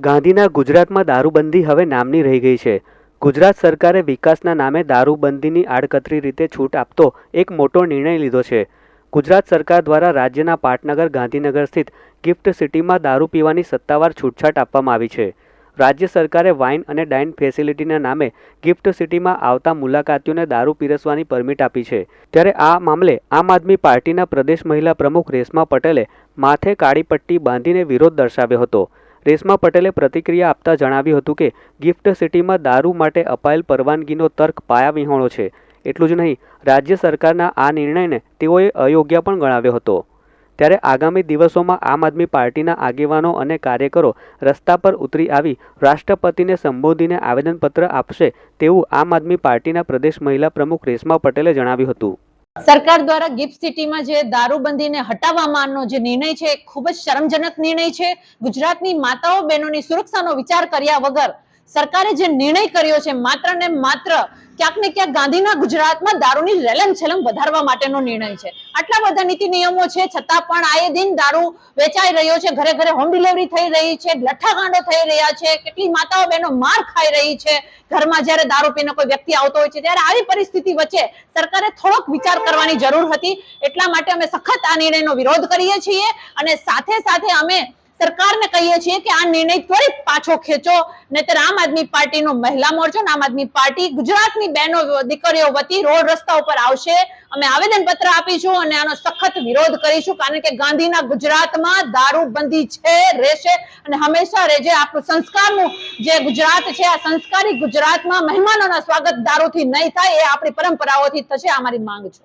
ગાંધીના ગુજરાતમાં દારૂબંધી હવે નામની રહી ગઈ છે. ગુજરાત સરકારે વિકાસના નામે દારૂબંધીની આડકતરી રીતે છૂટ આપતો એક મોટો નિર્ણય લીધો છે. ગુજરાત સરકાર દ્વારા રાજ્યના પાટનગર, ગાંધીનગર સ્થિત ગિફ્ટ સિટીમાં દારૂ પીવાની સત્તાવાર છૂટછાટ આપવામાં આવી છે. રાજ્ય સરકારે વાઇન અને ડાઇન ફેસિલિટીના નામે ગિફ્ટ સિટીમાં આવતા મુલાકાતીઓને દારૂ પીરસવાની પરમિટ આપી છે. ત્યારે આ મામલે આમ આદમી પાર્ટીના પ્રદેશ મહિલા પ્રમુખ રેશમા પટેલે માથે કાળી પટ્ટી બાંધીને વિરોધ દર્શાવ્યો હતો. રેશમા પટેલે પ્રતિક્રિયા આપતા જણાવ્યું હતું કે, ગિફ્ટ સિટીમાં દારૂ માટે અપાયેલ પરવાનગીનો તર્ક પાયાવિહોણો છે. એટલું જ નહીં, રાજ્ય સરકારના આ નિર્ણયને તેઓએ અયોગ્ય પણ ગણાવ્યો હતો. ત્યારે આગામી દિવસોમાં આમ આદમી પાર્ટીના આગેવાનો અને કાર્યકરો રસ્તા પર ઉતરી આવી રાષ્ટ્રપતિને સંબોધીને આવેદનપત્ર આપશે તેવું આમ આદમી પાર્ટીના પ્રદેશ મહિલા પ્રમુખ રેશમા પટેલે જણાવ્યું હતું. સરકાર દ્વારા ગિફ્ટ સિટીમાં જે દારૂબંધીને હટાવવામાંનો જે નિર્ણય છે ખૂબ જ શરમજનક નિર્ણય છે. ગુજરાતની માતાઓ બહેનોની સુરક્ષાનો વિચાર કર્યા વગર સરકારે જે નિર્ણય કર્યો છે, માત્ર ને માત્ર ક્યાંક ને ક્યાંક ગાંધીના ગુજરાતમાં દારૂની રેલમ છેલમ વધારવા માટેનો નિર્ણય છે. આટલા બધા નીતિ નિયમો છે, છતાં પણ આએ દિન દારૂ વેચાઈ રહ્યો છે, ઘરે ઘરે હોમ ડિલિવરી થઈ રહી છે લઠ્ઠાકાંડો થઈ રહ્યા છે, કેટલી માતાઓ બહેનો માર ખાઈ રહી છે, ઘરમાં જ્યારે દારૂ પીને કોઈ વ્યક્તિ આવતો હોય છે, ત્યારે આવી પરિસ્થિતિ વચ્ચે સરકારે થોડોક વિચાર કરવાની જરૂર હતી. એટલા માટે અમે સખત આ નિર્ણયનો વિરોધ કરીએ છીએ અને સાથે સાથે અમે સરકારને કહીએ છીએ કે આ નિર્ણય ત્વરિત પાછો ખેંચો, નહીતર આમ આદમી પાર્ટીનો મહિલા મોરચો આમ આદમી પાર્ટી ગુજરાતની બહેનો, દીકરીઓ વતી રોડ રસ્તા ઉપર આવશે. અમે આવેદન પત્ર આપીશું અને આનો સખત વિરોધ કરીશું, કારણ કે ગાંધીના ગુજરાતમાં દારૂબંધી છે, રહેશે અને હંમેશા રહેજે. આપણું સંસ્કારનું જે ગુજરાત છે, આ સંસ્કારી ગુજરાતમાં મહેમાનોના સ્વાગત દારૂથી નહીં થાય, એ આપણી પરંપરાઓથી થશે, આ અમારી માંગ છે.